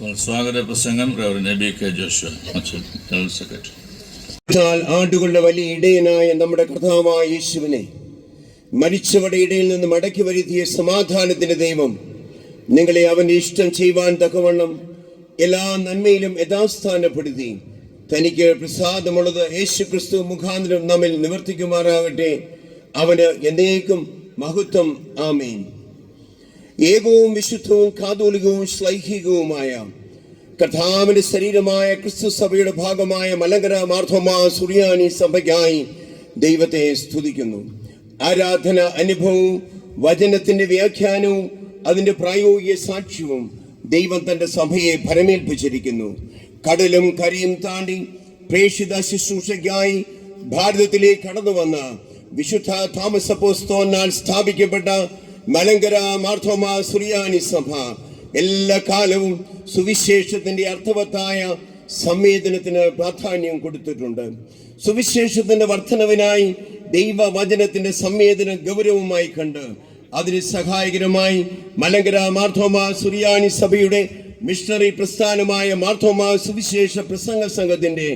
സ്വാഗത പ്രസംഗം സെക്രട്ടറി എന്നാൽ ആണ്ടുകളുടെ വലിയ ഇടയനായ നമ്മുടെ കർത്താവായ യേശുവിനെ മരിച്ചവരുടെ ഇടയിൽ നിന്ന് മടക്കി വരുത്തിയ സമാധാനത്തിന്റെ ദൈവം നിങ്ങളെ അവന്റെ ഇഷ്ടം ചെയ്യുവാൻ തക്കവണ്ണം എല്ലാ നന്മയിലും യഥാസ്ഥാനപ്പെടുത്തി. തനിക്ക് പ്രസാദമുള്ളത് യേശു ക്രിസ്തു മുഖാന്തരം നമ്മിൽ നിവർത്തിക്കുമാറാകട്ടെ. അവന് എന്നേക്കും മഹത്വം. ആമേൻ. ഏകവും വിശുദ്ധവും കാതോലികവും ശ്ലൈഹികവുമായ കഥാവിന്റെ ശരീരമായ ക്രിസ്തു സഭയുടെ ഭാഗമായ മലങ്കര മാർത്തോമാ സുറിയാനി സഭയ്ക്കായി ദൈവത്തെ സ്തുതിക്കുന്നു. ആരാധന അനുഭവവും വചനത്തിന്റെ വ്യാഖ്യാനവും അതിന്റെ പ്രായോഗിക സാക്ഷ്യവും ദൈവം തന്റെ സഭയെ ഭരമേൽപ്പിച്ചിരിക്കുന്നു. കടലും കരയും താണ്ടി പ്രേക്ഷിത ശുശ്രൂഷയ്ക്കായി ഭാരതത്തിലേക്ക് കടന്നു വന്ന വിശുദ്ധ താമസ പോസ്തോന്നാൽ സ്ഥാപിക്കപ്പെട്ട മലങ്കര മാർത്തോമ സുറിയാനി സഭ. എല്ലാ കാലവും സുവിശേഷത്തിന്റെ അർത്ഥവത്തായ സംവേദനത്തിന് പ്രാധാന്യം കൊടുത്തിട്ടുണ്ട്. സുവിശേഷത്തിന്റെ വർധനവിനായി ദൈവവചനത്തിന്റെ സംവേദന ഗൗരവമായി കണ്ട് അതിന് സഹായകരമായി മലങ്കര മാർത്തോമ സുറിയാനി സഭയുടെ മിഷണറി പ്രസ്ഥാനമായ മാർത്തോമ സുവിശേഷ പ്രസംഗ സംഘത്തിന്റെ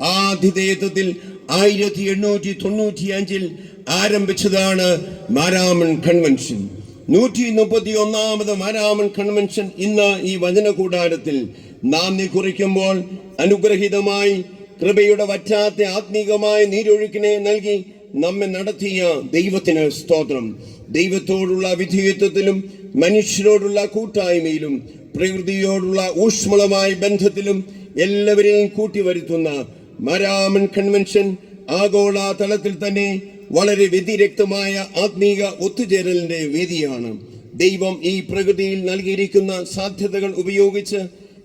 ആതിഥേയത്വത്തിൽ ആയിരത്തി എണ്ണൂറ്റി തൊണ്ണൂറ്റി അഞ്ചിൽ ആരംഭിച്ചതാണ് മാരാമൺ കൺവെൻഷൻ. നൂറ്റി മുപ്പത്തി ഒന്നാമത് മാരാമൻ കൺവെൻഷൻ ഇന്ന് ഈ വചന കൂടാരത്തിൽ നാന്ദി കുറിക്കുമ്പോൾ അനുഗ്രഹീതമായി കൃപയുടെ വറ്റാത്ത ആത്മീകമായ നീരൊഴുക്കിനെ നൽകി നമ്മെ നടത്തിയ ദൈവത്തിന് സ്തോത്രം. ദൈവത്തോടുള്ള വിധേയത്വത്തിലും മനുഷ്യരോടുള്ള കൂട്ടായ്മയിലും പ്രകൃതിയോടുള്ള ഊഷ്മളമായ ബന്ധത്തിലും എല്ലാവരെയും കൂട്ടിവരുത്തുന്ന മരാമൻ കൺവെൻഷൻ ആഗോള തലത്തിൽ തന്നെ വളരെ വ്യതിരക്തമായ ആത്മീക ഒത്തുചേരലിന്റെ വേദിയാണ്. ദൈവം ഈ പ്രകൃതിയിൽ നൽകിയിരിക്കുന്ന സാധ്യതകൾ ഉപയോഗിച്ച്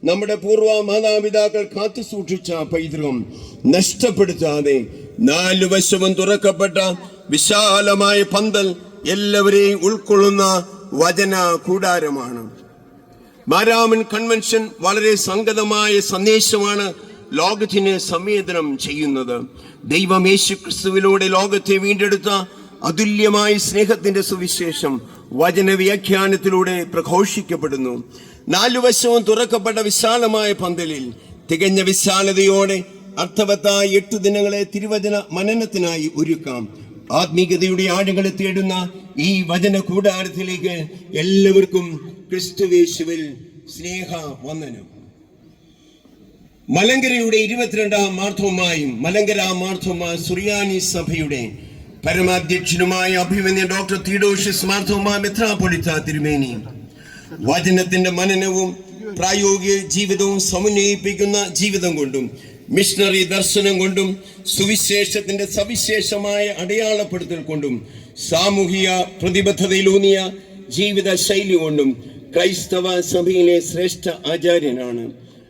നമ്മുടെ പൂർവ മാതാപിതാക്കൾ കാത്തു സൂക്ഷിച്ച പൈതൃകം നഷ്ടപ്പെടുത്താതെ നാലു വശവും തുറക്കപ്പെട്ട വിശാലമായ പന്തൽ എല്ലാവരെയും ഉൾക്കൊള്ളുന്ന വചന കൂടാരമാണ്. മാരാമൻ കൺവെൻഷൻ വളരെ സംഗതമായ സന്ദേശമാണ് ലോകത്തിന് സംവേദനം ചെയ്യുന്നത്. ദൈവം യേശു ക്രിസ്തുവിലൂടെ ലോകത്തെ വീണ്ടെടുത്ത അതുല്യമായ സ്നേഹത്തിന്റെ സുവിശേഷം വചന വ്യാഖ്യാനത്തിലൂടെ പ്രഘോഷിക്കപ്പെടുന്നു. നാലു വശവും തുറക്കപ്പെട്ട വിശാലമായ പന്തലിൽ തികഞ്ഞ വിശാലതയോടെ അർത്ഥവത്തായ എട്ടു ദിനങ്ങളെ തിരുവചന മനനത്തിനായി ഒരുക്കാം. ആത്മീയതയുടെ ആഴങ്ങളെ തേടുന്ന ഈ വചന കൂടാരത്തിലേക്ക് എല്ലാവർക്കും ക്രിസ്തുവേശുവിൽ സ്നേഹ വന്ദനം മലങ്കരയുടെ ഇരുപത്തിരണ്ടാം മാർത്തോമായും മലങ്കര മാർത്തോമ സുറിയാനി സഭയുടെ പരമാധ്യക്ഷനുമായ അഭിമന്യ ഡോക്ടർ തീഡോഷ്യസ് മാർത്തോമ മെത്രാപൊളിത്ത തിരുമേനി. വചനത്തിന്റെ മനനവും പ്രായോഗിക ജീവിതവും സമന്വയിപ്പിക്കുന്ന ജീവിതം കൊണ്ടും മിഷണറി ദർശനം കൊണ്ടും സുവിശേഷത്തിന്റെ സവിശേഷമായ അടയാളപ്പെടുത്തൽ കൊണ്ടും സാമൂഹിക പ്രതിബദ്ധതയിലൂന്നിയ ജീവിത ശൈലി കൊണ്ടും ക്രൈസ്തവ സഭയിലെ ശ്രേഷ്ഠ ആചാര്യനാണ്.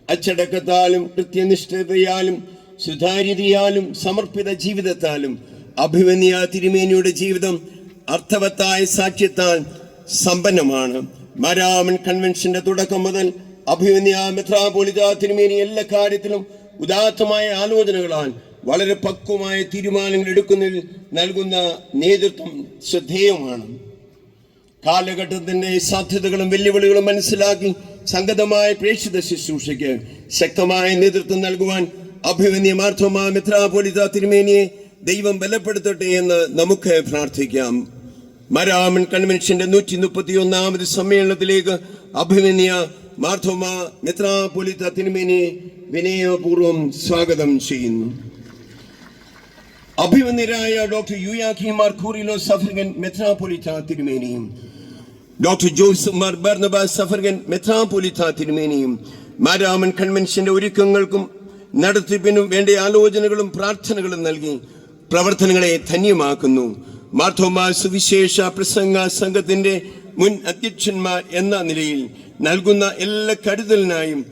അച്ചടക്കത്താലും കൃത്യനിഷ്ഠതയാലും സുതാര്യതയാലും സമർപ്പിത ജീവിതത്താലും അഭിമന്യ തിരുമേനിയുടെ ജീവിതം അർത്ഥവത്തായ സാക്ഷ്യത്താൽ സമ്പന്നമാണ്. മരാമൻ കൺവെൻഷന്റെ തുടക്കം മുതൽ അഭിമന്യ മെത്രാപോളിത തിരുമേനി എല്ലാ കാര്യത്തിലും ഉദാത്തമായ ആലോചനകളാൽ വളരെ പക്വമായ തീരുമാനങ്ങൾ എടുക്കുന്നതിൽ നൽകുന്ന നേതൃത്വം ശ്രദ്ധേയമാണ്. കാലഘട്ടത്തിന്റെ സാധ്യതകളും വെല്ലുവിളികളും മനസ്സിലാക്കി സംഗതമായ പ്രേക്ഷിത ശുശ്രൂഷയ്ക്ക് ശക്തമായ നേതൃത്വം നൽകുവാൻ അഭിമന്യ മിത്രാപോലിത മെത്രാപോലിത തിരുമേനിയെ ദൈവം ബലപ്പെടുത്തട്ടെ എന്ന് നമുക്ക് പ്രാർത്ഥിക്കാം. മരാമൻ കൺവെൻഷന്റെ നൂറ്റി മുപ്പത്തി ഒന്നാമത് സമ്മേളനത്തിലേക്ക് അഭിമന്യ മാർത്തോമ മെത്രാപോലിത തിരുമേനിയെ വിനയപൂർവം സ്വാഗതം ചെയ്യുന്നു. അഭിമന്യരായ ഡോക്ടർ യുയാഖി മാർ കൂറിലോ സഫർഗൻ മെത്രാപൊലിത്ത തിരുമേനിയും ഡോക്ടർ ജോയ്സ് മാർ ബർണബാസ് സഫർഗൻ മെത്രാപൊലിത്ത തിരുമേനിയും മാരാമൻ കൺവെൻഷന്റെ ഒരുക്കങ്ങൾക്കും നടത്തിപ്പിനും വേണ്ട ആലോചനകളും പ്രാർത്ഥനകളും നൽകി പ്രവർത്തനങ്ങളെ ധന്യമാക്കുന്നു. മാർത്തോമാ സുവിശേഷ പ്രസംഗ സംഘത്തിന്റെ മുൻ അധ്യക്ഷന്മാർ എന്ന നിലയിൽ നൽകുന്ന എല്ലാ കരുതലിനായും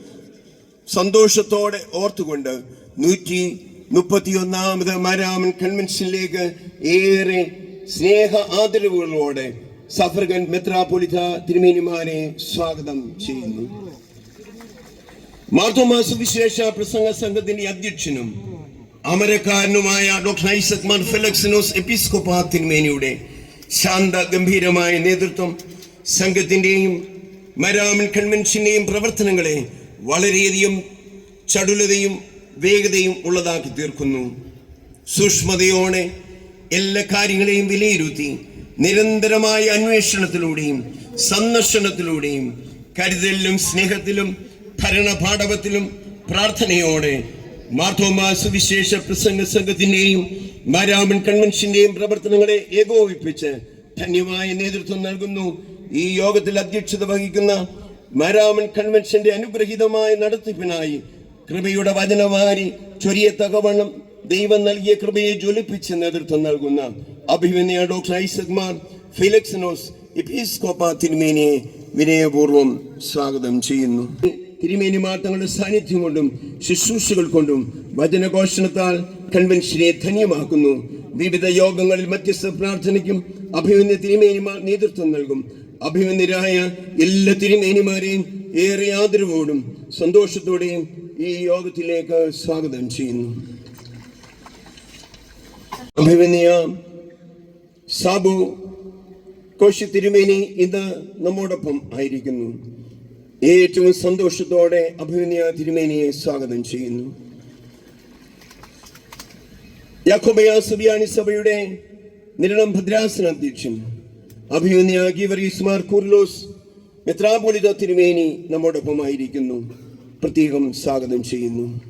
സന്തോഷത്തോടെ ഓർത്തുകൊണ്ട് നൂറ്റി മുപ്പത്തിയൊന്നാമത് മാരാമൻ കൺവെൻഷനിലേക്ക് ഏറെ സ്നേഹ ആദരവുകളോടെ സഫർഗൻ മെത്രാപൊലിത്ത തിരുമേനിമാരെ സ്വാഗതം ചെയ്യുന്നു. മാർത്തോമാ സുവിശേഷ പ്രസംഗ സംഘത്തിന്റെ അധ്യക്ഷനും അമരക്കാരനുമായ ഡോക്ടർ ഐസക് മാർ ഫെലക്സിനോസ് എപ്പിസ്കോപ്പ തിരുമേനിയുടെ ശാന്ത ഗംഭീരമായ നേതൃത്വം സംഘത്തിന്റെയും മരാമൻ കൺവെൻഷന്റെയും പ്രവർത്തനങ്ങളെ വളരെയധികം ചടുലതയും വേഗതയും ഉള്ളതാക്കി തീർക്കുന്നു. സൂക്ഷ്മതയോടെ എല്ലാ കാര്യങ്ങളെയും വിലയിരുത്തി നിരന്തരമായ അന്വേഷണത്തിലൂടെയും സന്ദർശനത്തിലൂടെയും കരുതലിലും സ്നേഹത്തിലും ഭരണപാഠവത്തിലും പ്രാർത്ഥനയോടെ മാർത്തോമാ സുവിശേഷ പ്രസംഗ സംഘത്തിന്റെയും മാരാമൻ കൺവെൻഷന്റെയും പ്രവർത്തനങ്ങളെ ഏകോപിപ്പിച്ച് ധന്യമായ നേതൃത്വം നൽകുന്നു. ഈ യോഗത്തിൽ അധ്യക്ഷത വഹിക്കുന്ന മാരാമൻ കൺവെൻഷന്റെ അനുഗ്രഹീതമായ നടത്തിപ്പിനായി കൃപയുടെ വചനവാരി ചൊരിയ തകവണ്ണം ദൈവം നൽകിയ കൃപയെ ജ്വലിപ്പിച്ച് നേതൃത്വം നൽകുന്ന അഭിമന്യ ഡോക്ടർ ഐസക് ഫിലക്സിനോസ് എപ്പിസ്കോപ്പ തിരുമേനിയെ വിനയപൂർവം സ്വാഗതം ചെയ്യുന്നു. തിരുമേനിമാർ തങ്ങളുടെ സാന്നിധ്യം കൊണ്ടും ശുശ്രൂഷകൾ കൊണ്ടും വചനഘോഷണത്താൽ കൺവെൻഷനെ ധന്യമാക്കുന്നു. വിവിധ യോഗങ്ങളിൽ മധ്യസ്ഥ പ്രാർത്ഥനയ്ക്കും അഭിമന്യ തിരുമേനിമാർ നേതൃത്വം നൽകും. അഭിമന്യരായ എല്ലാ തിരുമേനിമാരെയും ഏറെ ആദരവോടും സന്തോഷത്തോടെയും ഈ യോഗത്തിലേക്ക് സ്വാഗതം ചെയ്യുന്നു. അഭിമന്യ സാബു കോശി തിരുമേനി ഇന്ന് നമ്മോടൊപ്പം ആയിരിക്കുന്നു. ഏറ്റവും സന്തോഷത്തോടെ അഭിമന്യ തിരുമേനിയെ സ്വാഗതം ചെയ്യുന്നു. യാക്കോബയ സുബിയാനി സഭയുടെ നിരണം ഭദ്രാസന അധ്യക്ഷൻ അഭിമന്യ ഗീവറീസ് മാർ കുർലോസ് മെത്രാപോളിത തിരുമേനി നമ്മോടൊപ്പം ആയിരിക്കുന്നു. പ്രത്യേകം സ്വാഗതം ചെയ്യുന്നു.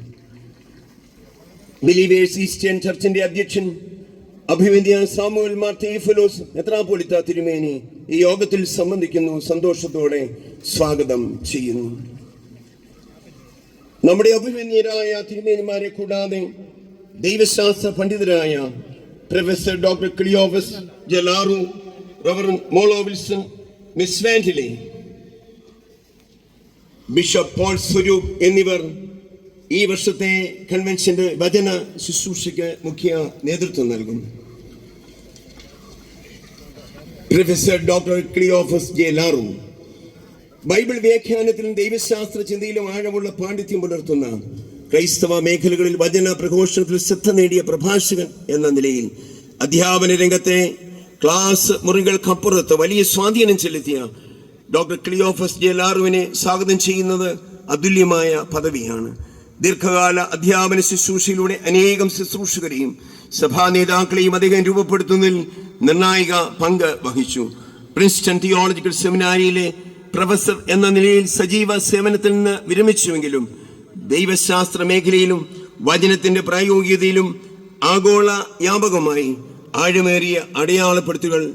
ബിലീവേഴ്സ് ഈസ്റ്റേൺ ചർച്ചിന്റെ അധ്യക്ഷൻ അഭിവന്യ സാമുവൽ മാർ തേഫലോസ് മെത്രാപോളിത്ത തിരുമേനി ഈ യോഗത്തിൽ സംബന്ധിക്കുന്നു. സന്തോഷത്തോടെ സ്വാഗതം ചെയ്യുന്നു. നമ്മുടെ അഭിമന്യരായ തിരുമേനിമാരെ കൂടാതെ ദൈവശാസ്ത്ര പണ്ഡിതരായ പ്രൊഫസർ ഡോക്ടർ ക്ലിയോവസ് ജലാറു റവർ മോളോ വിൽസൺ മിസ് വാൻഡിലെ ബിഷപ്പ് പോൾ സ്വരൂപ് എന്നിവർ ഈ വർഷത്തെ കൺവെൻഷന്റെ വചന ശുശ്രൂഷയ്ക്ക് മുഖ്യ നേതൃത്വം നൽകും professor doctor Cleophus J LaRue Bible വ്യാഖ്യാനത്തിലും ദൈവശാസ്ത്ര ചിന്തയിലും ആഴമുള്ള പാണ്ഡിത്യം പുലർത്തുന്ന ക്രൈസ്തവ മേഖലകളിൽ വചന പ്രഘോഷണത്തിൽ ശ്രദ്ധ നേടിയ പ്രഭാഷകൻ എന്ന നിലയിൽ അധ്യാപന രംഗത്തെ ക്ലാസ് മുറികൾക്കപ്പുറത്ത് വലിയ സ്വാധീനം ചെലുത്തിയ ഡോക്ടർ ക്ലിയോഫസ് ജെ ലാറുവിനെ സ്വാഗതം ചെയ്യുന്നത് അതുല്യമായ പദവിയാണ്. ദീർഘകാല അധ്യാപന ശുശ്രൂഷയിലൂടെ അനേകം ശുശ്രൂഷകരെയും സഭാ നേതാക്കളെയും അദ്ദേഹം രൂപപ്പെടുത്തുന്നതിൽ നിർണായക പങ്ക് വഹിച്ചു. പ്രിൻസ്റ്റൺ തിയോളജിക്കൽ സെമിനാരിയിലെ പ്രൊഫസർ എന്ന നിലയിൽ സജീവ സേവനത്തിൽ നിന്ന് വിരമിച്ചുവെങ്കിലും ദൈവശാസ്ത്ര മേഖലയിലും വചനത്തിന്റെ പ്രായോഗികതയിലും ആഗോള വ്യാപകമായി ആഴമേറിയ അടയാളപ്പെടുത്തുകൾ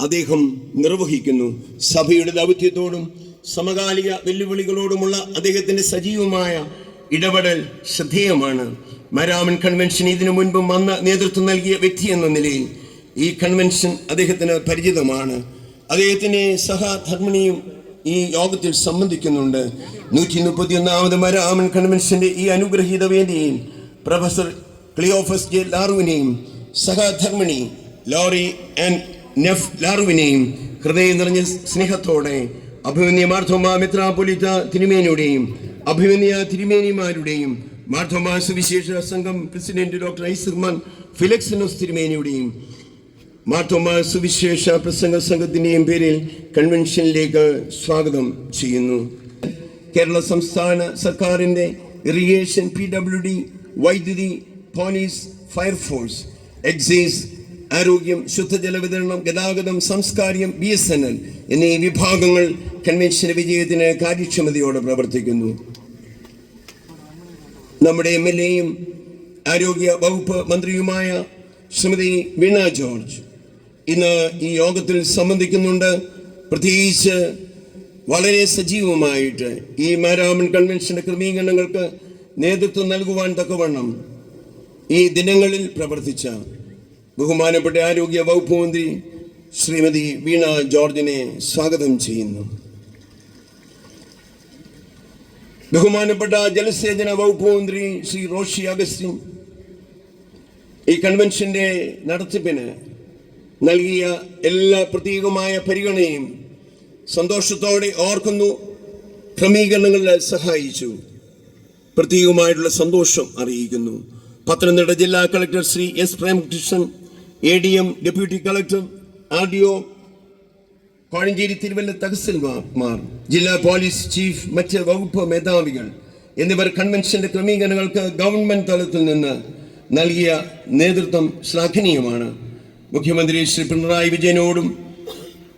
അദ്ദേഹം നിർവഹിക്കുന്നു. സഭയുടെ ദൗത്യത്തോടും സമകാലിക വെല്ലുവിളികളോടുമുള്ള അദ്ദേഹത്തിന്റെ സജീവമായ ഇടപെടൽ ശ്രദ്ധേയമാണ്. മരാമൻ കൺവെൻഷൻ ഇതിനു മുൻപും വന്ന നേതൃത്വം നൽകിയ വ്യക്തി എന്ന നിലയിൽ ഈ കൺവെൻഷൻ അദ്ദേഹത്തിന് പരിചിതമാണ്. അദ്ദേഹത്തിന്റെ സഹധർമ്മിണിയും ഈ യോഗത്തിൽ സംബന്ധിക്കുന്നുണ്ട്. നൂറ്റി മുപ്പത്തി ഒന്നാമത് മരാമൻ കൺവെൻഷന്റെ ഈ അനുഗ്രഹീത വേദിയിൽ പ്രൊഫസർ ക്ലിയോഫസ് ജെ ലാറുവിനെയും സഹധർമ്മിണി ലോറി ആൻഡ് നെഫ് ലാറുവിനെയും ഹൃദയം നിറഞ്ഞ സ്നേഹത്തോടെ അഭിമന്യ മാർത്തോമ മെത്രാപൊലിത്ത തിരുമേനിയുടെയും അഭിമന്യ തിരുമേനിമാരുടെയും മാർത്തോമ സുവിശേഷ സംഘം പ്രസിഡന്റ് ഡോക്ടർ ഐസർമാൻ ഫിലക്സിനോസ് തിരുമേനിയുടെയും മാർത്തോമ സുവിശേഷ പ്രസംഗ സംഘത്തിന്റെയും പേരിൽ കൺവെൻഷനിലേക്ക് സ്വാഗതം ചെയ്യുന്നു. കേരള സംസ്ഥാന സർക്കാരിന്റെ ഇറിഗേഷൻ പി ഡബ്ല്യു ഡി വൈദ്യുതി പോലീസ് ഫയർഫോഴ്സ് എക്സൈസ് ആരോഗ്യം ശുദ്ധജല വിതരണം ഗതാഗതം സംസ്കാരം ബി എസ് എൻ എൽ എന്നീ വിഭാഗങ്ങൾ കൺവെൻഷൻ വിജയത്തിന് കാര്യക്ഷമതയോടെ പ്രവർത്തിക്കുന്നു. നമ്മുടെ എം എൽ എയും ആരോഗ്യ വകുപ്പ് മന്ത്രിയുമായ ശ്രീമതി വീണ ജോർജ് ഇന്ന് ഈ യോഗത്തിൽ സംബന്ധിക്കുന്നുണ്ട്. പ്രത്യേകിച്ച് വളരെ സജീവമായിട്ട് ഈ മാരാമൺ കൺവെൻഷന്റെ ക്രമീകരണങ്ങൾക്ക് നേതൃത്വം നൽകുവാൻ തക്കവണ്ണം ഈ ദിനങ്ങളിൽ പ്രവർത്തിച്ച ബഹുമാനപ്പെട്ട ആരോഗ്യ വകുപ്പ് മന്ത്രി ശ്രീമതി വീണ ജോർജിനെ സ്വാഗതം ചെയ്യുന്നു. ബഹുമാനപ്പെട്ട ജലസേചന വകുപ്പ് മന്ത്രി ശ്രീ റോഷി അഗസ്റ്റിൻ ഈ കൺവെൻഷന്റെ നടത്തിപ്പിന് നൽകിയ എല്ലാ പ്രത്യേകമായ പരിഗണനയും സന്തോഷത്തോടെ ഓർക്കുന്നു ക്രമീകരണങ്ങളിൽ സഹായിച്ചു പ്രത്യേകമായിട്ടുള്ള സന്തോഷം അറിയിക്കുന്നു. പത്തനംതിട്ട ജില്ലാ collector Shri S Premakrishnan A D M deputy collector R D O Kozhencherry Thiruvalla തഹസിൽമാർ ജില്ലാ പോലീസ് ചീഫ് മറ്റ് വകുപ്പ് മേധാവികൾ എന്നിവർ കൺവെൻഷന്റെ ക്രമീകരണങ്ങൾക്ക് ഗവൺമെന്റ് തലത്തിൽ നിന്ന് നൽകിയ നേതൃത്വം ശ്ലാഘനീയമാണ്. മുഖ്യമന്ത്രി ശ്രീ പിണറായി വിജയനോടും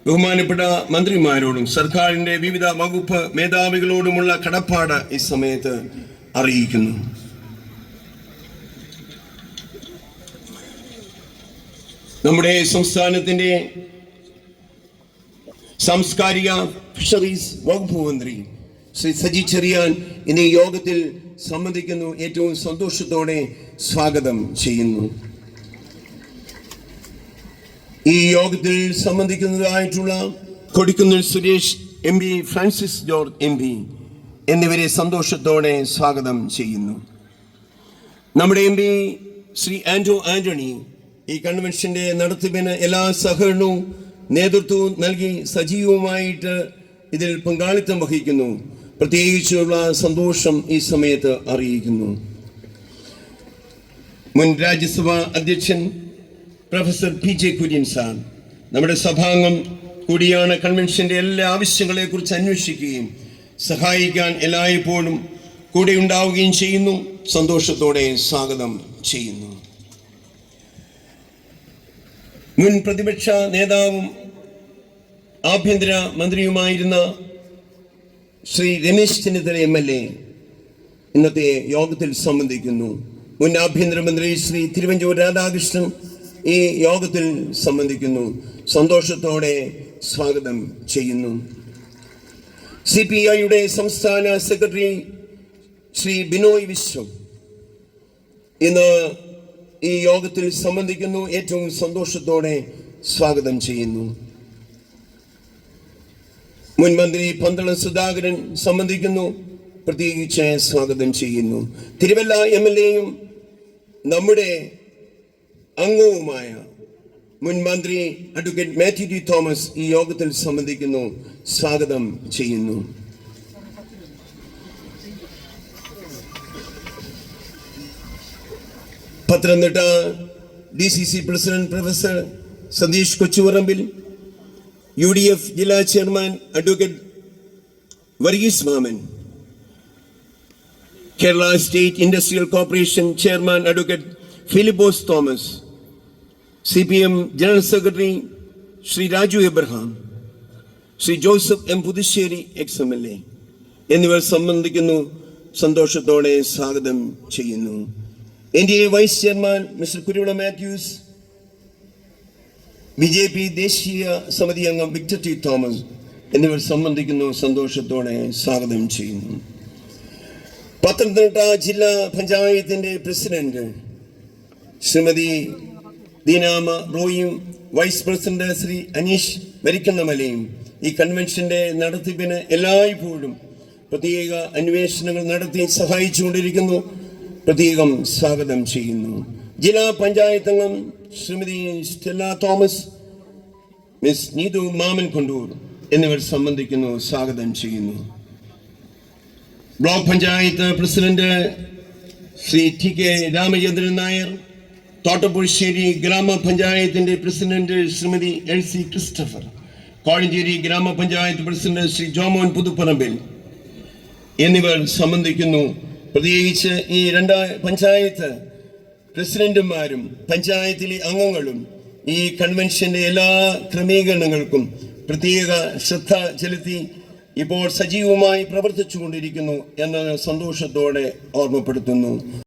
ബഹുമാനപ്പെട്ട മന്ത്രിമാരോടും സർക്കാരിന്റെ വിവിധ വകുപ്പ് മേധാവികളോടുമുള്ള കടപ്പാട് ഈ സമയത്ത് അറിയിക്കുന്നു. നമ്മുടെ സംസ്ഥാനത്തിന്റെ സാംസ്കാരിക ഫിഷറീസ് വകുപ്പ് മന്ത്രി ശ്രീ സജി ചെറിയാൻ ഇനി യോഗത്തിൽ സംബന്ധിക്കുന്നു. ഏറ്റവും സന്തോഷത്തോടെ സ്വാഗതം ചെയ്യുന്നു. ഈ യോഗത്തിൽ സംബന്ധിക്കുന്നതായിട്ടുള്ള Kodikunnil Suresh M P Francis George M P എന്നിവരെ സന്തോഷത്തോടെ സ്വാഗതം ചെയ്യുന്നു. നമ്മുടെ എം പി ശ്രീ ആന്റോ ആന്റണി ഈ കൺവെൻഷന്റെ നടത്തിപ്പിന് എല്ലാ സഹകരണവും നേതൃത്വവും നൽകി സജീവമായിട്ട് ഇതിൽ പങ്കാളിത്തം വഹിക്കുന്നു. പ്രത്യേകിച്ചുള്ള സന്തോഷം ഈ സമയത്ത് അറിയിക്കുന്നു. മുൻ രാജ്യസഭാ അധ്യക്ഷൻ professor P J Kurian sir നമ്മുടെ സഭാംഗം കൂടിയാണ് കൺവെൻഷന്റെ എല്ലാ ആവശ്യങ്ങളെ കുറിച്ച് അന്വേഷിക്കുകയും സഹായിക്കാൻ എല്ലായ്പ്പോഴും കൂടെ ഉണ്ടാവുകയും ചെയ്യുന്നു. സന്തോഷത്തോടെ സ്വാഗതം ചെയ്യുന്നു. മുൻ പ്രതിപക്ഷ നേതാവും ആഭ്യന്തര മന്ത്രിയുമായിരുന്ന Shri Ramesh Chennithala M L A ഇന്നത്തെ യോഗത്തിൽ സംബന്ധിക്കുന്നു. മുൻ ആഭ്യന്തരമന്ത്രി ശ്രീ തിരുവഞ്ചൂർ രാധാകൃഷ്ണൻ ഈ യോഗത്തിൽ സംബന്ധിക്കുന്നു. സന്തോഷത്തോടെ സ്വാഗതം ചെയ്യുന്നു. സി പി ഐയുടെ സംസ്ഥാന സെക്രട്ടറി ശ്രീ ബിനോയ് വിശ്വം ഇന്ന് ഈ യോഗത്തിൽ സംബന്ധിക്കുന്നു. ഏറ്റവും സന്തോഷത്തോടെ സ്വാഗതം ചെയ്യുന്നു. മുൻ മന്ത്രി പന്തളം സുധാകരൻ സംബന്ധിക്കുന്നു. പ്രത്യേകിച്ച് സ്വാഗതം ചെയ്യുന്നു. തിരുവല്ല എം എൽ എയും നമ്മുടെ അംഗവുമായ മുൻ മന്ത്രി അഡ്വക്കേറ്റ് മാത്യു ടി തോമസ് ഈ യോഗത്തിൽ സംബന്ധിക്കുന്നു. സ്വാഗതം ചെയ്യുന്നു. Pathanamthitta D C C president professor Satheesh Kochuparambil U D F ജില്ലാ chairman advocate Varghese Mammen. Kerala state industrial corporation chairman advocate Philipose Thomas. C P M general secretary Shri Raju Abraham. Shri Joseph M Puthussery ex M L A. എന്നിവർ സംബന്ധിക്കുന്നു. സന്തോഷത്തോടെ സ്വാഗതം ചെയ്യുന്നു. N D A vice chairman mister Kuruvila Mathews B J P ദേശീയ സമിതി അംഗം Victor T Thomas എന്നിവർ സംബന്ധിക്കുന്നു സന്തോഷത്തോടെ സ്വാഗതം ചെയ്യുന്നു. പത്തനംതിട്ട ജില്ലാ പഞ്ചായത്തിന്റെ പ്രസിഡന്റ് ശ്രീമതി ദീനാമ റോയും വൈസ് പ്രസിഡന്റ് ശ്രീ അനീഷ് വരിക്കണ്ണമലയും ഈ കൺവെൻഷന്റെ നടത്തിപ്പിന് എല്ലായ്പ്പോഴും പ്രത്യേക അന്വേഷണങ്ങൾ നടത്തി സഹായിച്ചുകൊണ്ടിരിക്കുന്നു. പ്രത്യേകം സ്വാഗതം ചെയ്യുന്നു. ജില്ലാ പഞ്ചായത്ത് അംഗം Shrimati Stella Thomas miss Neethu Mammen Kondoor എന്നിവർ സംബന്ധിക്കുന്നു സ്വാഗതം ചെയ്യുന്നു. Block panchayat president Shri T K Ramachandran Nair Thottapuzhassery ഗ്രാമപഞ്ചായത്തിന്റെ president Shrimati L C Christopher Kozhencherry grama panchayat president Shri Jomon Puthuparambil എന്നിവർ സംബന്ധിക്കുന്നു. പ്രത്യേകിച്ച് ഈ രണ്ട് പഞ്ചായത്ത് പ്രസിഡന്റുമാരും പഞ്ചായത്തിലെ അംഗങ്ങളും ഈ കൺവെൻഷന്റെ എല്ലാ ക്രമീകരണങ്ങൾക്കും പ്രത്യേക ശ്രദ്ധ ചെലുത്തി ഇപ്പോൾ സജീവമായി പ്രവർത്തിച്ചുകൊണ്ടിരിക്കുന്നു എന്നത് സന്തോഷത്തോടെ ഓർമ്മപ്പെടുത്തുന്നു.